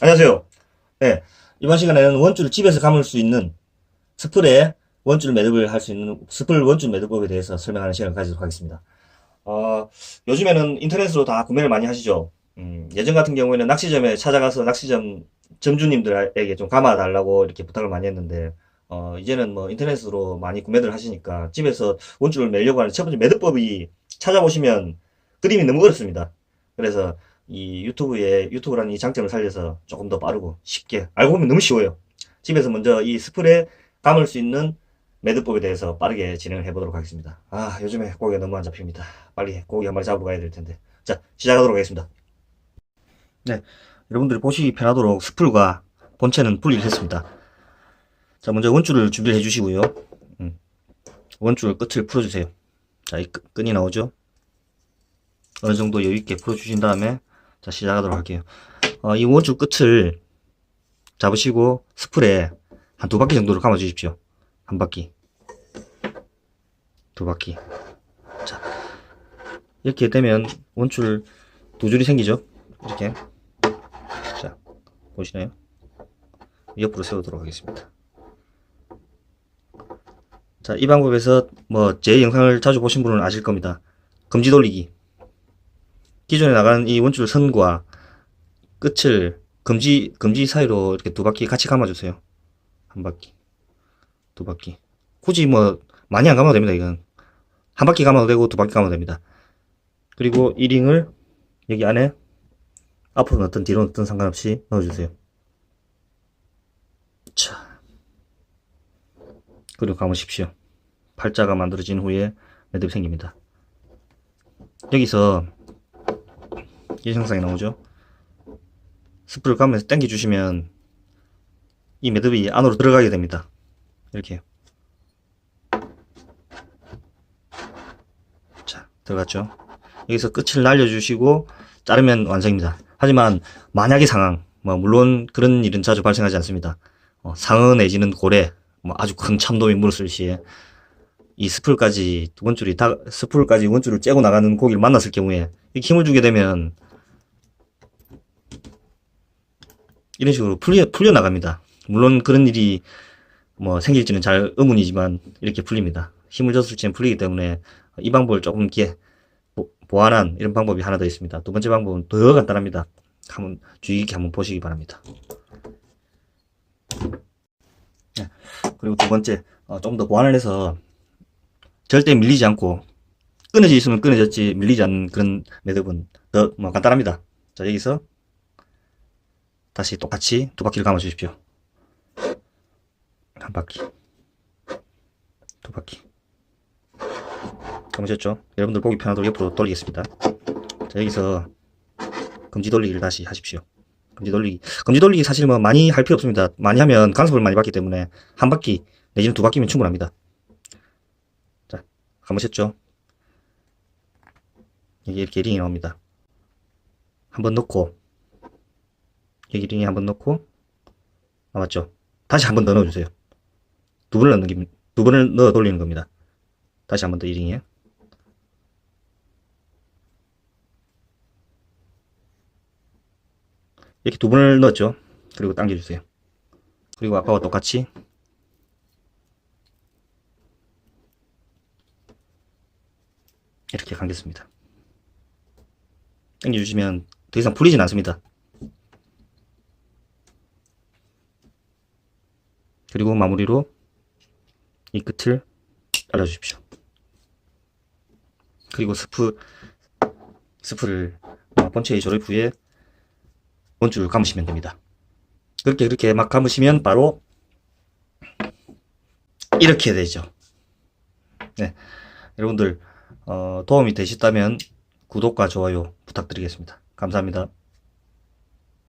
안녕하세요. 네, 이번 시간에는 원줄을 집에서 감을 수 있는 스플에 원줄 매듭을 할 수 있는 스플 원줄 매듭법에 대해서 설명하는 시간을 가지도록 하겠습니다. 어, 요즘에는 인터넷으로 다 구매를 많이 하시죠. 음, 예전 같은 경우에는 낚시점에 찾아가서 낚시점 점주님들에게 좀 감아달라고 이렇게 부탁을 많이 했는데, 어, 이제는 뭐 인터넷으로 많이 구매를 하시니까 집에서 원줄을 매려고 하는 첫 번째 매듭법이 찾아보시면 그림이 너무 어렵습니다. 그래서 이 유튜브에 유튜브라는 이 장점을 살려서 조금 더 빠르고 쉽게 알고 보면 너무 쉬워요. 집에서 먼저 이 스프레 감을 수 있는 매듭법에 대해서 빠르게 진행을 해보도록 하겠습니다. 아 요즘에 고기가 너무 안 잡힙니다. 빨리 고기 한 마리 잡으러 가야 될 텐데. 자 시작하도록 하겠습니다. 네 여러분들이 보시기 편하도록 스풀과 본체는 분리를 했습니다. 자 먼저 원줄을 준비를 해주시고요. 음, 원줄 끝을 풀어주세요. 자이 끈이 나오죠? 어느 정도 여유 있게 풀어주신 다음에 자 시작하도록 할게요. 어, 이 원줄 끝을 잡으시고 스프레 한 두 바퀴 정도를 감아 주십시오. 한 바퀴, 두 바퀴. 자 이렇게 되면 원줄 두 줄이 생기죠. 이렇게 자 보시나요? 옆으로 세우도록 하겠습니다. 자, 이 방법에서 뭐 제 영상을 자주 보신 분은 아실 겁니다. 금지 돌리기. 기존에 나가는 이 원줄 선과 끝을 금지, 금지 사이로 이렇게 두 바퀴 같이 감아주세요. 한 바퀴, 두 바퀴. 굳이 뭐, 많이 안 감아도 됩니다, 이건. 한 바퀴 감아도 되고, 두 바퀴 감아도 됩니다. 그리고 이 링을 여기 안에 앞으로 넣든 뒤로 넣든 상관없이 넣어주세요. 자. 그리고 감으십시오. 팔자가 만들어진 후에 매듭이 생깁니다. 여기서 이 형상이 나오죠. 스프를 감면서 당겨주시면 이 매듭이 안으로 들어가게 됩니다. 이렇게요. 자, 들어갔죠. 여기서 끝을 날려주시고 자르면 완성입니다. 하지만 만약의 상황, 뭐 물론 그런 일은 자주 발생하지 않습니다. 어, 상어 내지는 고래, 뭐 아주 큰 참돔이 물었을 시에 이 스풀까지 원줄이 다 스풀까지 원줄을 째고 나가는 고기를 만났을 경우에 이렇게 힘을 주게 되면 이런 식으로 풀려 풀려 나갑니다. 물론 그런 일이 뭐 생길지는 잘 의문이지만 이렇게 풀립니다. 힘을 줬을 때는 풀리기 때문에 이 방법을 조금 이렇게 보- 보완한 이런 방법이 하나 더 있습니다. 두 번째 방법은 더 간단합니다. 한번 주의 깊게 한번 보시기 바랍니다. 네, 그리고 두 번째 어, 좀더 보완을 해서 절대 밀리지 않고 끊어져 있으면 끊어졌지 밀리지 않는 그런 매듭은 더 뭐 간단합니다. 자 여기서 다시 똑같이 두 바퀴를 감아 주십시오. 한 바퀴, 두 바퀴. 감으셨죠? 여러분들 보기 편하도록 옆으로 돌리겠습니다. 자 여기서 금지 돌리기를 다시 하십시오. 금지 돌리기. 금지 돌리기 사실 뭐 많이 할 필요 없습니다. 많이 하면 간섭을 많이 받기 때문에 한 바퀴 내지는 두 바퀴면 충분합니다. 자, 감으셨죠? 여기 이렇게 링이 나옵니다. 한번 넣고 여기 링에 한번 넣고 나왔죠? 다시 한번 더 넣어주세요. 두 번을 넣는 게, 두 번을 넣어 돌리는 겁니다. 다시 한번 더 이 링에 이렇게 두 번을 넣었죠. 그리고 당겨주세요. 그리고 아까와 똑같이 이렇게 감겠습니다. 당겨주시면 더 이상 풀리진 않습니다. 그리고 마무리로 이 끝을 잘라주십시오. 그리고 스프, 스프를 어, 본체의 조립 후에 원줄을 감으시면 됩니다. 그렇게 그렇게 막 감으시면 바로 이렇게 되죠. 네, 여러분들 어, 도움이 되셨다면 구독과 좋아요 부탁드리겠습니다. 감사합니다.